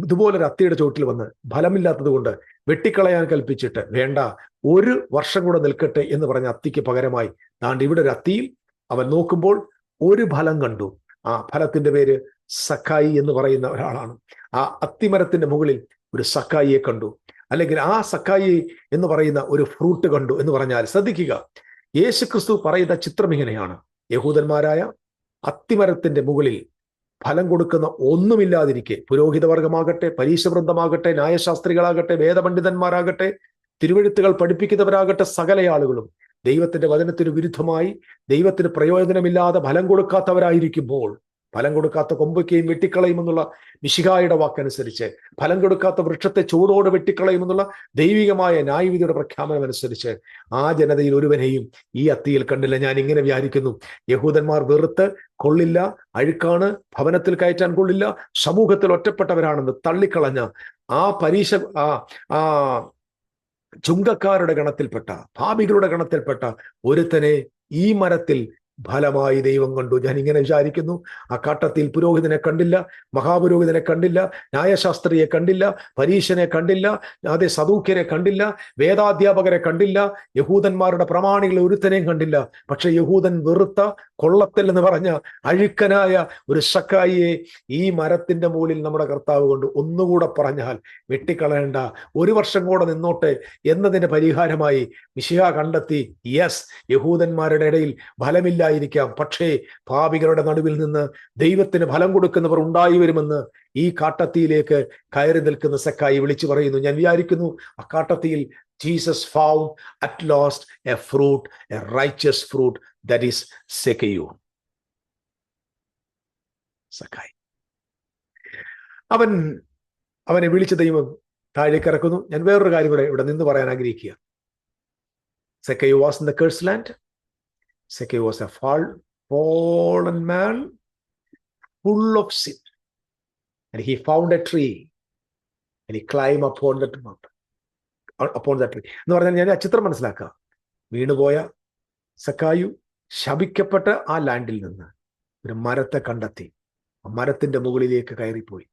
ഇതുപോലൊരു അത്തിയുടെ ചോട്ടിൽ വന്ന് ഫലമില്ലാത്തത് കൊണ്ട് വെട്ടിക്കളയാൻ കൽപ്പിച്ചിട്ട് വേണ്ട ഒരു വർഷം കൂടെ നിൽക്കട്ടെ എന്ന് പറഞ്ഞ അത്തിക്ക് പകരമായി താണ്ട് ഇവിടെ ഒരു അത്തിയിൽ അവൻ നോക്കുമ്പോൾ ഒരു ഫലം കണ്ടു. ആ ഫലത്തിന്റെ പേര് സക്കായി എന്ന് പറയുന്ന ഒരാളാണ്. ആ അത്തിമരത്തിന്റെ മുകളിൽ ഒരു സക്കായിയെ കണ്ടു. അല്ലെങ്കിൽ ആ സക്കായി എന്ന് പറയുന്ന ഒരു ഫ്രൂട്ട് കണ്ടു എന്ന് പറഞ്ഞാൽ ശ്രദ്ധിക്കുക. യേശു ക്രിസ്തു പറയുന്ന ചിത്രം ഇങ്ങനെയാണ്. യഹൂദന്മാരായ അത്തിമരത്തിന്റെ മുകളിൽ ഫലം കൊടുക്കുന്ന ഒന്നുമില്ലാതിരിക്കെ പുരോഹിതവർഗമാകട്ടെ പരീശവൃന്ദമാകട്ടെ ന്യായശാസ്ത്രികളാകട്ടെ വേദപണ്ഡിതന്മാരാകട്ടെ തിരുവഴുത്തുകൾ പഠിപ്പിക്കുന്നവരാകട്ടെ സകല ആളുകളും ദൈവത്തിന്റെ വചനത്തിന് വിരുദ്ധമായി ദൈവത്തിന് പ്രയോജനമില്ലാതെ ഫലം കൊടുക്കാത്തവരായിരിക്കുമ്പോൾ ഫലം കൊടുക്കാത്ത കൊമ്പയ്ക്കുകയും വെട്ടിക്കളയുമെന്നുള്ള മിശിഹായുടെ വാക്കനുസരിച്ച് ഫലം കൊടുക്കാത്ത വൃക്ഷത്തെ ചൂടോടെ വെട്ടിക്കളയുമെന്നുള്ള ദൈവികമായ ന്യായവിധിയുടെ പ്രഖ്യാപനം അനുസരിച്ച് ആ ജനതയിൽ ഒരുവനെയും ഈ അത്തിയിൽ കണ്ടില്ല. ഞാൻ ഇങ്ങനെ വിചാരിക്കുന്നു. യഹൂദന്മാർ വെറുത്ത് കൊള്ളില്ല അഴുക്കാണ് ഭവനത്തിൽ കയറ്റാൻ കൊള്ളില്ല സമൂഹത്തിൽ ഒറ്റപ്പെട്ടവരാണെന്ന് തള്ളിക്കളഞ്ഞ ആ പരീക്ഷ ആ ആ ചുങ്കക്കാരുടെ ഗണത്തിൽപ്പെട്ട ഭാവികളുടെ ഗണത്തിൽപ്പെട്ട ഒരുത്തനെ ഈ മരത്തിൽ ഫലമായി ദൈവം കണ്ടു. ഞാൻ ഇങ്ങനെ വിചാരിക്കുന്നു ആ കാട്ടത്തിൽ പുരോഹിതനെ കണ്ടില്ല മഹാപുരോഹിതനെ കണ്ടില്ല ന്യായശാസ്ത്രിയെ കണ്ടില്ല പരീശനെ കണ്ടില്ല അതെ സദൂഖ്യരെ കണ്ടില്ല വേദാധ്യാപകരെ കണ്ടില്ല യഹൂദന്മാരുടെ പ്രമാണികളെ ഒരുത്തനെയും കണ്ടില്ല. പക്ഷെ യഹൂദൻ വെറുത്ത കൊള്ളത്തിൽ എന്ന് പറഞ്ഞ അഴുക്കനായ ഒരു ശക്കായിയെ ഈ മരത്തിന്റെ മുകളിൽ നമ്മുടെ കർത്താവ് കൊണ്ട്. ഒന്നുകൂടെ പറഞ്ഞാൽ വെട്ടിക്കളയേണ്ട. ഒരു വർഷം കൂടെ നിന്നോട്ടെ എന്നതിന്റെ പരിഹാരമായി മിശിഹ കണ്ടെത്തി. യെസ് യഹൂദന്മാരുടെ ഇടയിൽ ഫലമില്ലായിരിക്കാം പക്ഷേ പാപികളുടെ നടുവിൽ നിന്ന് ദൈവത്തിന് ഫലം കൊടുക്കുന്നവർ ഉണ്ടായി വരുമെന്ന് ഈ കാട്ടത്തിയിലേക്ക് കയറി നിൽക്കുന്ന സെക്കായി വിളിച്ചു പറയുന്നു. ഞാൻ വിചാരിക്കുന്നു ആ കാട്ടത്തിയിൽ Jesus found at last a fruit a riches fruit that is Zacchaeus സക്കായി. അവൻ അവനെ വിളിച്ച ദൈവം താഴേക്ക് ഇറക്കുന്നു. ഞാൻ വേറൊരു കാര്യം കൂടെ ഇവിടെ നിന്ന് പറയാൻ ആഗ്രഹിക്കുക. Zacchaeus was in the curse land. Zacchaeus was a fall, fallen man full of sin. And he found a tree and he climbed upon that mountain upon that tree. എന്ന് പറഞ്ഞാൽ ഞാൻ ആ ചിത്രം മനസ്സിലാക്കാം. വീണുപോയ സക്കായു ശപിക്കപ്പെട്ട ആ ലാൻഡിൽ നിന്ന് ഒരു മരത്തെ കണ്ടെത്തി. ആ മരത്തിന്റെ മുകളിലേക്ക് കയറിപ്പോയി.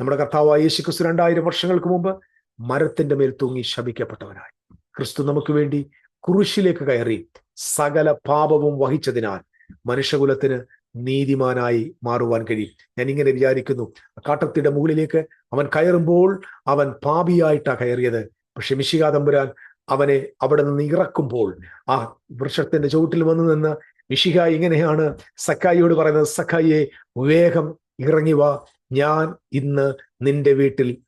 നമ്മുടെ കർത്താവായ യേശു ക്രിസ്തു രണ്ടായിരം വർഷങ്ങൾക്ക് മുമ്പ് മരത്തിന്റെ മേൽ തൂങ്ങി ശപിക്കപ്പെട്ടവനായി. ക്രിസ്തു നമുക്ക് വേണ്ടി കുരിശിലേക്ക് കയറി സകല പാപവും വഹിച്ചതിനാൽ മനുഷ്യകുലത്തിന് നീതിമാനായി മാറുവാൻ കഴിയും. ഞാൻ ഇങ്ങനെ വിചാരിക്കുന്നു കാട്ടത്തിയുടെ മുകളിലേക്ക് അവൻ കയറുമ്പോൾ അവൻ പാപിയായിട്ടാ കയറിയത്. പക്ഷെ മിശിക തമ്പുരാൻ അവനെ അവിടെ നിന്ന് ഇറക്കുമ്പോൾ ആ വൃക്ഷത്തിന്റെ ചുവട്ടിൽ വന്നു നിന്ന് മിശിക ഇങ്ങനെയാണ് സക്കായിയോട് പറയുന്നത് സക്കായിയെ വേഗം ഇറങ്ങി വാ. ഞാൻ ഇന്ന് നിന്റെ വീട്ടിൽ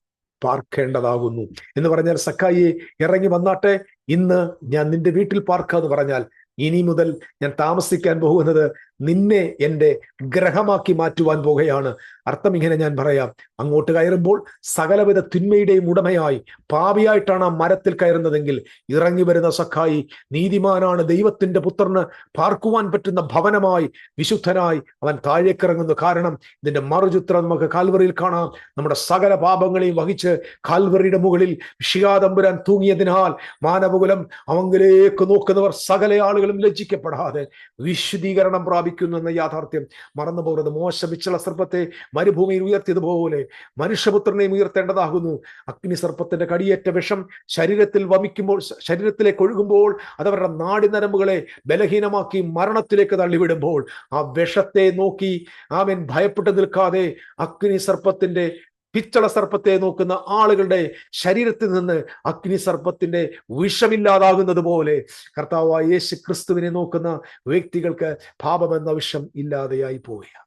പാർക്കേണ്ടതാകുന്നു. എന്ന് പറഞ്ഞാൽ സക്കായിയെ ഇറങ്ങി വന്നാട്ടെ. ഇന്ന് ഞാൻ നിന്റെ വീട്ടിൽ പാർക്കാന്ന് പറഞ്ഞാൽ ഇനി മുതൽ ഞാൻ താമസിക്കാൻ പോകുന്നത് നിന്നെ എന്റെ ഗ്രഹമാക്കി മാറ്റുവാൻ പോകുകയാണ്. അർത്ഥം ഇങ്ങനെ ഞാൻ പറയാം. അങ്ങോട്ട് കയറുമ്പോൾ സകലവിധ തിന്മയുടെയും ഉടമയായി പാവിയായിട്ടാണ് ആ മരത്തിൽ കയറുന്നതെങ്കിൽ ഇറങ്ങി വരുന്ന സഖായി നീതിമാനാണ് ദൈവത്തിന്റെ പുത്രന് പാർക്കുവാൻ പറ്റുന്ന ഭവനമായി വിശുദ്ധനായി അവൻ താഴേക്കിറങ്ങുന്നു. കാരണം ഇതിന്റെ മറുചിത്രം നമുക്ക് കാൽവറിയിൽ കാണാം. നമ്മുടെ സകല പാപങ്ങളെയും വഹിച്ച് കാൽവറിയുടെ മുകളിൽ ഷിയാതമ്പുരാൻ തൂങ്ങിയതിനാൽ മാനവകുലം അവങ്കിലേക്ക് നോക്കുന്നവർ സകല ആളുകളും ലജ്ജിക്കപ്പെടാതെ വിശുദ്ധീകരണം പ്രാപിക്കുന്നു എന്ന യാഥാർത്ഥ്യം. മറന്നു പോകുന്നത് മോശ വിച്ചള സർപ്പത്തെ മരുഭൂമിയിൽ ഉയർത്തിയതുപോലെ മനുഷ്യപുത്രനെയും ഉയർത്തേണ്ടതാകുന്നു. അഗ്നി സർപ്പത്തിന്റെ കടിയേറ്റ വിഷം ശരീരത്തിൽ വമിക്കുമ്പോൾ ശരീരത്തിലേക്ക് ഒഴുകുമ്പോൾ അതവരുടെ നാടിനരമ്പുകളെ ബലഹീനമാക്കി മരണത്തിലേക്ക് തള്ളിവിടുമ്പോൾ ആ വിഷത്തെ നോക്കി ആമൻ ഭയപ്പെട്ടു നിൽക്കാതെ അഗ്നി സർപ്പത്തിന്റെ പിച്ചള സർപ്പത്തെ നോക്കുന്ന ആളുകളുടെ ശരീരത്തിൽ നിന്ന് അഗ്നി സർപ്പത്തിന്റെ വിഷമില്ലാതാകുന്നത് പോലെ കർത്താവായ യേശു ക്രിസ്തുവിനെ നോക്കുന്ന വ്യക്തികൾക്ക് പാപമെന്ന വിഷം ഇല്ലാതെയായി പോവുക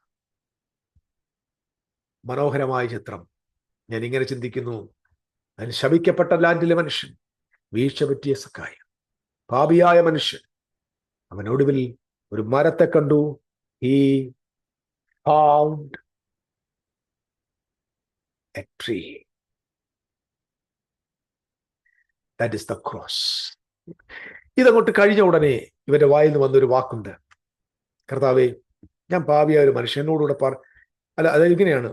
മനോഹരമായ ചിത്രം. ഞാൻ ഇങ്ങനെ ചിന്തിക്കുന്നു. അതിന് ശപിക്കപ്പെട്ട ലാൻഡിലെ മനുഷ്യൻ വീഴ്ച പറ്റിയ സക്കായ പാപിയായ മനുഷ്യൻ. അവനൊടുവിൽ ഒരു മരത്തെ കണ്ടു. ഈ found a tree. That is the cross. ഇതങ്ങോട്ട് കഴിഞ്ഞ ഉടനെ ഇവന്റെ വായിൽ നിന്ന് വന്നൊരു വാക്കുണ്ട് കർത്താവെ ഞാൻ പാവിയായ ഒരു മനുഷ്യനോടുകൂടെ പാർ അല്ല അത് ഇങ്ങനെയാണ്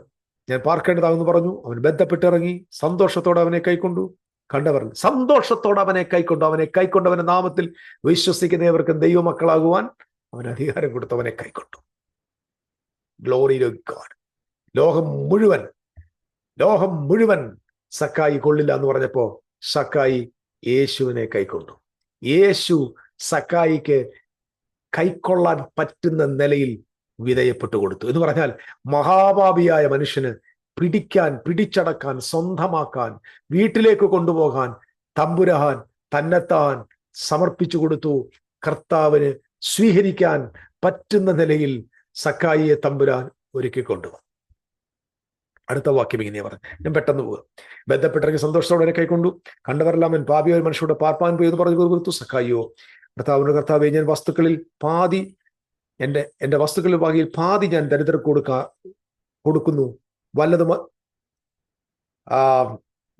ഞാൻ പാർക്കേണ്ടതാണെന്ന് പറഞ്ഞു അവൻ ബന്ധപ്പെട്ടിറങ്ങി സന്തോഷത്തോടെ അവനെ കൈക്കൊണ്ടു കണ്ടവർ സന്തോഷത്തോടെ അവനെ കൈക്കൊണ്ടു അവനെ കൈക്കൊണ്ടവന്റെ നാമത്തിൽ വിശ്വസിക്കുന്നവർക്കും ദൈവമക്കളാകുവാൻ അവൻ അധികാരം കൊടുത്തവനെ കൈക്കൊണ്ടു ഗ്ലോറി ഗോഡ് ലോകം മുഴുവൻ ലോകം മുഴുവൻ സക്കായി കൊള്ളില്ല എന്ന് പറഞ്ഞപ്പോ സക്കായി യേശുവിനെ കൈക്കൊണ്ടു. യേശു സക്കായിക്ക് കൈക്കൊള്ളാൻ പറ്റുന്ന നിലയിൽ വിധേയപ്പെട്ടു കൊടുത്തു. എന്ന് പറഞ്ഞാൽ മഹാഭാവിയായ മനുഷ്യന് പിടിക്കാൻ പിടിച്ചടക്കാൻ സ്വന്തമാക്കാൻ വീട്ടിലേക്ക് കൊണ്ടുപോകാൻ തമ്പുരഹാൻ തന്നെത്താൻ സമർപ്പിച്ചു കൊടുത്തു. കർത്താവിന് സ്വീകരിക്കാൻ പറ്റുന്ന നിലയിൽ സക്കായിയെ തമ്പുരാൻ ഒരുക്കി കൊണ്ടുവന്നു അടുത്ത വാക്യം ഇങ്ങനെ പറഞ്ഞു. ഞാൻ പെട്ടെന്ന് പോകുക ബന്ധപ്പെട്ടെങ്കിൽ സന്തോഷത്തോടെ കൈക്കൊണ്ടു. കണ്ടവരെല്ലാം അവൻ പാപിയോ മനുഷ്യരുടെ പാർപ്പാൻ പോയി എന്ന് പറഞ്ഞു കൊടുത്തു. സഖായിയോ കർത്താവിന്റെ കർത്താവെ ഞാൻ വസ്തുക്കളിൽ പാതി എന്റെ എന്റെ വസ്തുക്കളിൽ വകയിൽ പാതി ഞാൻ ദരിദ്രർക്ക് കൊടുക്കാ കൊടുക്കുന്നു. വല്ലതും ആ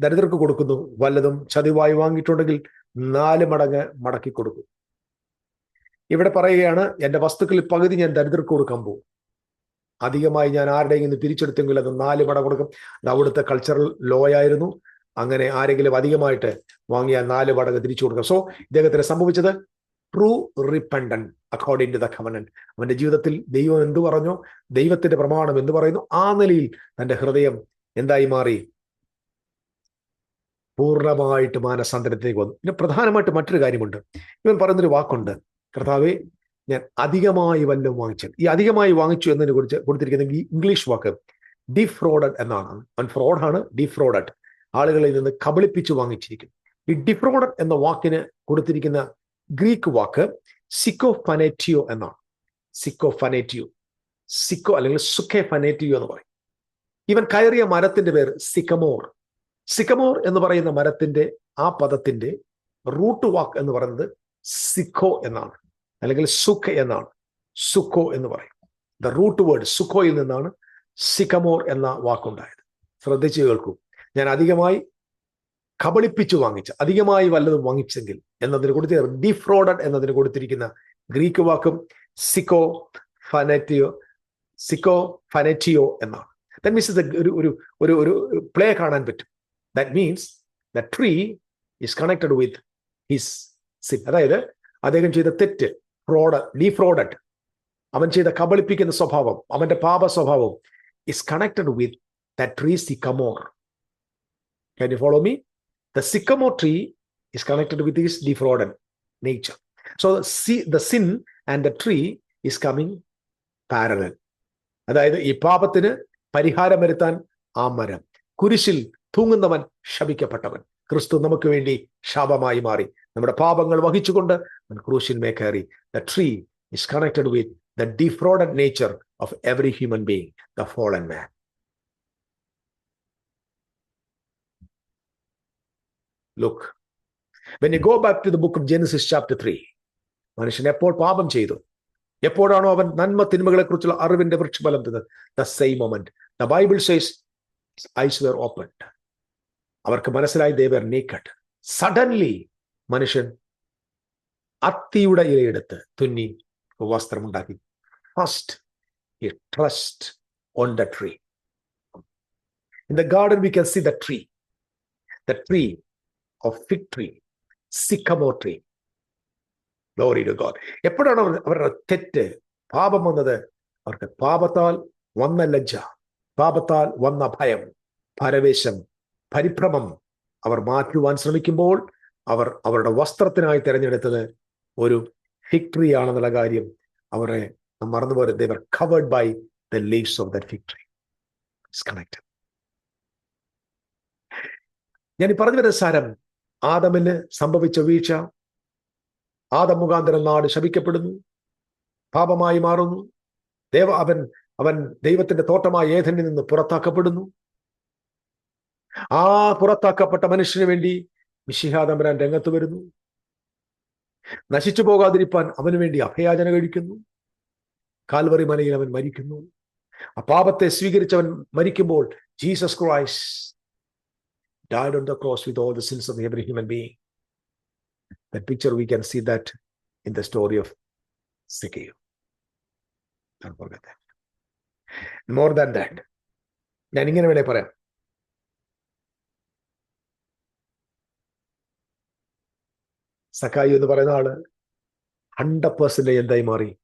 ദരിദ്രർക്ക് കൊടുക്കുന്നു. വല്ലതും ചതിവായി വാങ്ങിയിട്ടുണ്ടെങ്കിൽ നാല് മടങ്ങ് മടക്കി കൊടുക്കും. ഇവിടെ പറയുകയാണ് എന്റെ വസ്തുക്കളിൽ പകുതി ഞാൻ ദരിദ്രർക്ക് കൊടുക്കാൻ പോകും. അധികമായി ഞാൻ ആരുടെയും നിന്ന് പിരിച്ചെടുത്തെങ്കിൽ അത് നാല് മട കൊടുക്കും. അത് അവിടുത്തെ കൾച്ചറൽ ലോ ആയിരുന്നു. അങ്ങനെ ആരെങ്കിലും അധികമായിട്ട് വാങ്ങിയ നാല് മടങ്ങ് തിരിച്ചു കൊടുക്കും. സോ ഇദ്ദേഹത്തിന് സംഭവിച്ചത് true repentance according to the covenant അവന്റെ ജീവിതത്തിൽ ദൈവം എന്തു പറഞ്ഞു? ദൈവത്തിന്റെ പ്രമാണം എന്ത് പറയുന്നു? ആ നിലയിൽ തന്റെ ഹൃദയം എന്തായി മാറി? പൂർണമായിട്ട് മാനസാന്തരത്തിലേക്ക് വന്നു. പിന്നെ പ്രധാനമായിട്ട് മറ്റൊരു കാര്യമുണ്ട്. ഇവൻ പറയുന്നൊരു വാക്കുണ്ട്. കർത്താവെ ഞാൻ അധികമായി വല്ലതും വാങ്ങിച്ചു. ഈ അധികമായി വാങ്ങിച്ചു എന്നതിനെ കുറിച്ച് കൊടുത്തിരിക്കുന്ന ഇംഗ്ലീഷ് വാക്ക് ഡിഫ്രോഡഡ് എന്നാണ്. അവൻ ഫ്രോഡാണ് ഡിഫ്രോഡഡ് ആളുകളിൽ നിന്ന് കബളിപ്പിച്ച് വാങ്ങിച്ചിരിക്കുന്നു ഈ ഡിഫ്രോഡഡ് എന്ന വാക്കിന് കൊടുത്തിരിക്കുന്ന ഗ്രീക്ക് വാക്ക് സിക്കോ ഫനേറ്റിയോ എന്നാണ്. സിക്കോ ഫനേറ്റിയോ സിക്കോ അല്ലെങ്കിൽ സുഖെ ഫനേറ്റിയോ എന്ന് പറയും. ഇവൻ കയറിയ മരത്തിന്റെ പേര് സിക്കമോർ. സിക്കമോർ എന്ന് പറയുന്ന മരത്തിന്റെ ആ പദത്തിന്റെ റൂട്ട് വാക്ക് എന്ന് പറയുന്നത് സിഖോ എന്നാണ്. അല്ലെങ്കിൽ സുഖ എന്നാണ്. സുഖോ എന്ന് പറയും. ദ റൂട്ട് വേർഡ് സുഖോയിൽ നിന്നാണ് സിക്കമോർ എന്ന വാക്കുണ്ടായത്. ശ്രദ്ധിച്ചു കേൾക്കൂ. ഞാൻ അധികമായി കബളിപ്പിച്ചു വാങ്ങിച്ച അധികമായി വല്ലതും വാങ്ങിച്ചെങ്കിൽ എന്നതിന് കൊടുത്ത ഡിഫ്രോഡഡ് എന്നതിന് കൊടുത്തിരിക്കുന്ന ഗ്രീക്ക് വാക്കും സിക്കോ ഫനറ്റിയോ സിക്കോ ഫനറ്റിയോ എന്നാണ്. ദാറ്റ് മീൻസ് ഒരു ഒരു ഒരു ഒരു പ്ലേ കാണാൻ പറ്റും. That means the tree is connected with his sin അതായത് അദ്ദേഹം ചെയ്ത തെറ്റ് ഫ്രോഡ് ഡീഫ്രോഡഡ് അവൻ ചെയ്ത കബളിപ്പിക്കുന്ന സ്വഭാവം അവന്റെ പാപ സ്വഭാവം is connected with the tree sycamore Can you follow me? The tree tree is connected with ഡീ defrauded nature so see, the sin and the tree is coming parallel. അതായത് ഈ പാപത്തിന് പരിഹാരം വരുത്താൻ ആ മരം കുരിശിൽ തൂങ്ങുന്നവൻ ശപിക്കപ്പെട്ടവൻ. ക്രിസ്തു നമുക്ക് വേണ്ടി ശാപമായി മാറി. നമ്മുടെ പാപങ്ങൾ വഹിച്ചുകൊണ്ട് അവൻ ക്രൂശിന്മേ കയറി the tree is connected with the defrauded nature of every human being the fallen man look when you go back to the book of Genesis chapter three മനുഷ്യൻ എപ്പോൾ പാപം ചെയ്തു? എപ്പോഴാണോ അവൻ നന്മ തിന്മകളെ കുറിച്ചുള്ള അറിവിന്റെ വൃക്ഷഫലം തിന്നത്? The same moment the Bible says eyes were open അവർക്ക് മനസ്സിലായി ദേവർ നീക്കട്ട് സഡൻലി മനുഷ്യൻ അത്തിയുടെ ഇലയെടുത്ത് തുന്നി വസ്ത്രമുണ്ടാക്കി. First he trust on the tree in the garden we can see the tree the tree of fig tree sycamore tree Glory to God. എപ്പോഴാണ് അവരുടെ തെറ്റ് പാപം വന്നത്? അവർക്ക് പാപത്താൽ വന്ന ലജ്ജ പാപത്താൽ വന്ന ഭയം പരവേശം പരിഭ്രമം. അവർ മാറ്റുവാൻ ശ്രമിക്കുമ്പോൾ അവർ അവരുടെ വസ്ത്രത്തിനായി തിരഞ്ഞെടുത്തത് ഒരു ഫിക് ട്രീ ആണെന്നുള്ള കാര്യം അവരെ മറന്നുപോലെ they were covered by the leaves of that fig connected ഞാൻ ഈ പറഞ്ഞു വരുന്ന സാരം ആദമിന് സംഭവിച്ച വീഴ്ച ആദം മുഖാന്തരം നാട് ശപിക്കപ്പെടുന്നു പാപമായി മാറുന്നു. ദേവ അവൻ അവൻ ദൈവത്തിന്റെ തോട്ടമായ ഏതനിൽ നിന്ന് പുറത്താക്കപ്പെടുന്നു. ആ പുറത്താക്കപ്പെട്ട മനുഷ്യന് വേണ്ടി മിശിഹാദമ്പരാൻ രംഗത്ത് വരുന്നു. നശിച്ചു പോകാതിരിപ്പാൻ അവന് വേണ്ടി അഭയാചന കഴിക്കുന്നു. കാൽവറി മലയിൽ അവൻ മരിക്കുന്നു. അപാപത്തെ സ്വീകരിച്ചവൻ മരിക്കുമ്പോൾ Jesus Christ died on the cross with all the sins of every human being the picture we can see that in the story of Zacchaeus more than that ഞാൻ ഇങ്ങനെ വേണേ പറയാം. സക്കായി എന്ന് പറയുന്ന ആൾ ഹൺഡ്രഡ് പേഴ്സെന്റ് എന്തായി മാറി?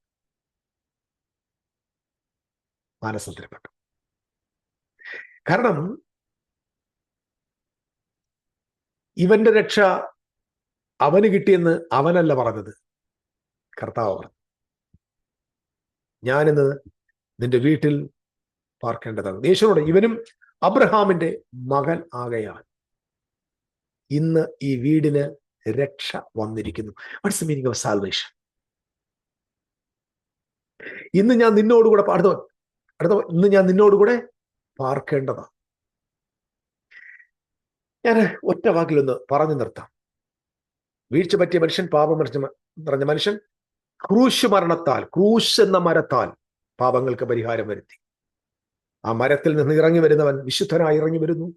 മാനസത്തിൽപ്പെട്ടു കാരണം ഇവന്റെ രക്ഷ അവന് കിട്ടിയെന്ന് അവനല്ല പറഞ്ഞത്. കർത്താവ് പറഞ്ഞു. ഞാനിന്ന് നിന്റെ വീട്ടിൽ പാർക്കേണ്ടതാണ്. യേശുനോട് ഇവനും അബ്രഹാമിന്റെ മകൻ ആകയാൽ ഇന്ന് ഈ വീടിന് രക്ഷ വന്നിരിക്കുന്നു. വാട്ട്സ് മീനിങ് ഓഫ് സാൽവേഷൻ ഇന്ന് ഞാൻ നിന്നോടുകൂടെ അടുത്ത അടുത്ത ഇന്ന് ഞാൻ നിന്നോടുകൂടെ പാർക്കേണ്ടതാണ്. ഞാൻ ഒറ്റ വാക്കിലൊന്ന് പറഞ്ഞു നിർത്താം. വീഴ്ച പറ്റിയ മനുഷ്യൻ പാപം നിറഞ്ഞ മനുഷ്യൻ ക്രൂശ് മരണത്താൽ ക്രൂശ് എന്ന മരത്താൽ പാപങ്ങൾക്ക് പരിഹാരം വരുത്തി. ആ മരത്തിൽ നിന്ന് ഇറങ്ങി വരുന്നവൻ വിശുദ്ധനായി ഇറങ്ങി വരുന്നു.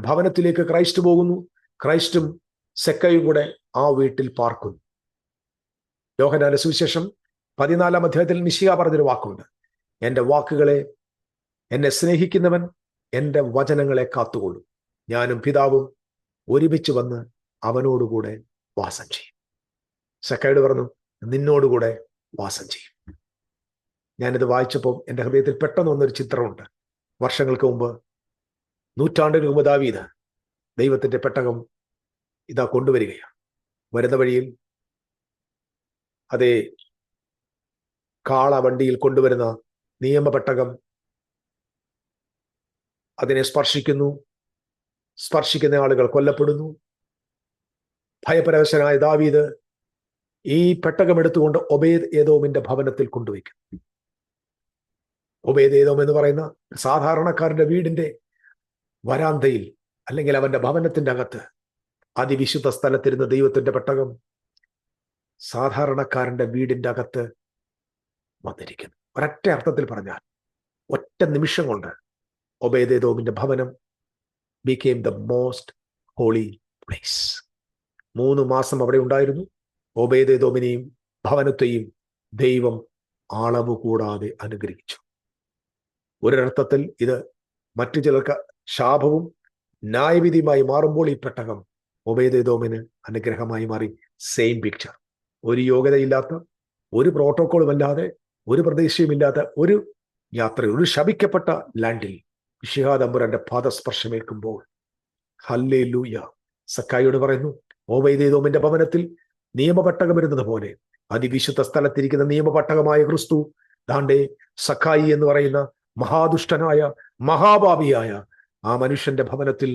ഭവനത്തിലേക്ക് ക്രൈസ്റ്റ് പോകുന്നു. ക്രൈസ്റ്റും സെക്കയും കൂടെ ആ വീട്ടിൽ പാർക്കുന്നു. യോഹനാല സുവിശേഷം പതിനാലാം അധ്യായത്തിൽ മിശിക പറഞ്ഞൊരു വാക്കുണ്ട്. എന്റെ വാക്കുകളെ എന്നെ സ്നേഹിക്കുന്നവൻ എന്റെ വചനങ്ങളെ കാത്തുകൊള്ളും. ഞാനും പിതാവും ഒരുമിച്ച് വന്ന് അവനോടുകൂടെ വാസം ചെയ്യും. സെക്കയോട് പറഞ്ഞു നിന്നോടുകൂടെ വാസം ചെയ്യും. ഞാനിത് വായിച്ചപ്പോൾ എന്റെ ഹൃദയത്തിൽ പെട്ടെന്ന് വന്നൊരു ചിത്രമുണ്ട്. വർഷങ്ങൾക്ക് മുമ്പ് നൂറ്റാണ്ടിന് മുമ്പ് ദാവീദ് ദൈവത്തിന്റെ പെട്ടകം ഇതാ കൊണ്ടുവരികയാണ്. വരുന്ന വഴിയിൽ അതേ കാള വണ്ടിയിൽ കൊണ്ടുവരുന്ന നിയമപെട്ടകം അതിനെ സ്പർശിക്കുന്നു. സ്പർശിക്കുന്ന ആളുകൾ കൊല്ലപ്പെടുന്നു. ഭയപരവശനായ ദാവീദ് ഈ പെട്ടകം എടുത്തുകൊണ്ട് ഒബേദ് ഏതോമിന്റെ ഭവനത്തിൽ കൊണ്ടുവയ്ക്കും. ഒബേദ് ഏതോം എന്ന് പറയുന്ന സാധാരണക്കാരന്റെ വീടിന്റെ വരാന്തയിൽ അല്ലെങ്കിൽ അവന്റെ ഭവനത്തിന്റെ അകത്ത് അതിവിശുദ്ധ സ്ഥലത്തിരുന്ന ദൈവത്തിന്റെ പെട്ടകം സാധാരണക്കാരന്റെ വീടിന്റെ അകത്ത് വന്നിരിക്കുന്നു. ഒരൊറ്റ അർത്ഥത്തിൽ പറഞ്ഞാൽ ഒറ്റ നിമിഷം കൊണ്ട് ഒബേദേദോമിന്റെ ഭവനം became the most holy place മൂന്ന് മാസം അവിടെ ഉണ്ടായിരുന്നു. ഒബേദേദോമിനെയും ഭവനത്തെയും ദൈവം അളവ് കൂടാതെ അനുഗ്രഹിച്ചു. ഒരർത്ഥത്തിൽ ഇത് മറ്റു ചിലർക്ക് ശാപവും ന്യായവിധിയുമായി മാറുമ്പോൾ ഈ പെട്ടകം ഒബേദേദോമിന് അനുഗ്രഹമായി മാറി. സെയിം പിക്ചർ ഒരു യോഗ്യതയില്ലാത്ത ഒരു പ്രോട്ടോക്കോളും അല്ലാതെ ഒരു പ്രതീക്ഷയുമില്ലാത്ത ഒരു യാത്ര ഒരു ശപിക്കപ്പെട്ട ലാൻഡിൽ വിശിഹാദമ്പുരന്റെ പാദസ്പർശമേൽക്കുമ്പോൾ ഹല്ലേ ലൂയ സക്കായിയോട് പറയുന്നു ഓവൈദേതോമിന്റെ ഭവനത്തിൽ നിയമപട്ടകം വരുന്നത് പോലെ അതിവിശുദ്ധ സ്ഥലത്തിരിക്കുന്ന നിയമപട്ടകമായ ക്രിസ്തു ദാണ്ടെ സക്കായി എന്ന് പറയുന്ന മഹാദുഷ്ടനായ മഹാഭാവിയായ ആ മനുഷ്യന്റെ ഭവനത്തിൽ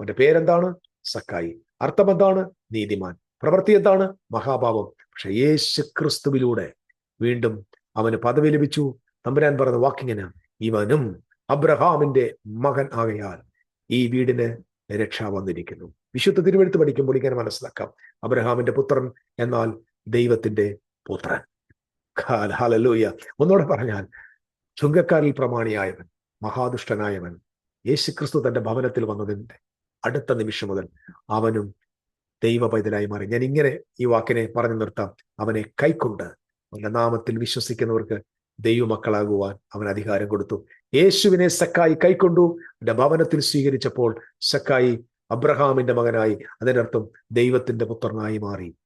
അവന്റെ പേരെന്താണ്? സക്കായി അർത്ഥം എന്താണ്? നീതിമാൻ. പ്രവൃത്തി എന്താണ്? മഹാഭാവം പക്ഷെ യേശു ക്രിസ്തുവിലൂടെ വീണ്ടും അവന് പദവി ലഭിച്ചു. തമ്പുരാൻ പറഞ്ഞ വാക്കിങ്ങനെ ഇവനും അബ്രഹാമിന്റെ മകൻ ആകയാൽ ഈ വീടിന് രക്ഷ വന്നിരിക്കുന്നു. വിശുദ്ധ തിരുവെഴുത്ത് പഠിക്കുമ്പോൾ ഇങ്ങനെ മനസ്സിലാക്കാം. അബ്രഹാമിന്റെ പുത്രൻ എന്നാൽ ദൈവത്തിന്റെ പുത്രൻ. ഹാലലൂയ ഒന്നുകൂടെ പറഞ്ഞാൽ ചുങ്കക്കാരിൽ പ്രമാണിയായവൻ മഹാദുഷ്ടനായവൻ യേശുക്രിസ്തു തന്റെ ഭവനത്തിൽ വന്നതിന്റെ അടുത്ത നിമിഷം മുതൽ അവനും ദൈവ പൈതലായി മാറി. ഞാൻ ഇങ്ങനെ ഈ വാക്കിനെ പറഞ്ഞു നിർത്താം. അവനെ കൈക്കൊണ്ട് അവന്റെ നാമത്തിൽ വിശ്വസിക്കുന്നവർക്ക് ദൈവമക്കളാകുവാൻ അവൻ അധികാരം കൊടുത്തു. യേശുവിനെ സക്കായി കൈക്കൊണ്ടു. അവന്റെ ഭവനത്തിൽ സ്വീകരിച്ചപ്പോൾ സക്കായി അബ്രഹാമിന്റെ മകനായി. അതിനർത്ഥം ദൈവത്തിന്റെ പുത്രനായി മാറി.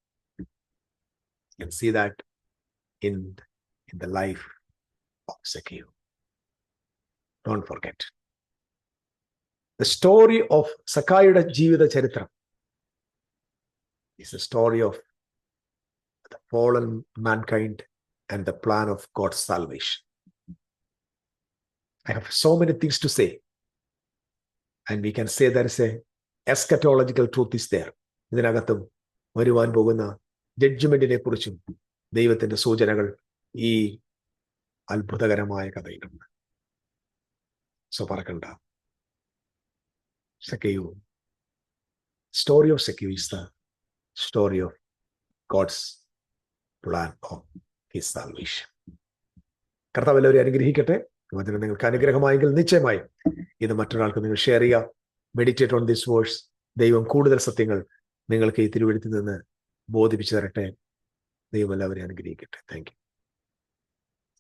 See that in in the life of Zacchaeus Don't forget the story of സക്കായിയുടെ ജീവിത ചരിത്രം is the story of the fallen mankind and the plan of God's salvation. I have so many things to say. And we can say there is a eschatological truth is there. ഇതിനകത്തും വരുവാൻ പോകുന്ന ജഡ്ജ്മെന്റിനെ കുറിച്ചും ദൈവത്തിന്റെ സൂചനകൾ ഈ അത്ഭുതകരമായ കഥയിലുണ്ട് സോ പറക്കണ്ട Zacchaeus story of Zacchaeus is the story of God's plan of His salvation. കർത്താവ് എല്ലാവരും അനുഗ്രഹിക്കട്ടെ. വചനം നിങ്ങൾക്ക് അനുഗ്രഹമായെങ്കിൽ നിശ്ചയമായും ഇത് മറ്റൊരാൾക്ക് നിങ്ങൾ ഷെയർ ചെയ്യുക. മെഡിറ്റേറ്റ് ഓൺ ദിസ് വേഴ്സ് ദൈവം കൂടുതൽ സത്യങ്ങൾ നിങ്ങൾക്ക് ഈ തിരുവഴുത്തിൽ നിന്ന് ബോധിപ്പിച്ചു തരട്ടെ. ദൈവം എല്ലാവരെയും അനുഗ്രഹിക്കട്ടെ. Thank you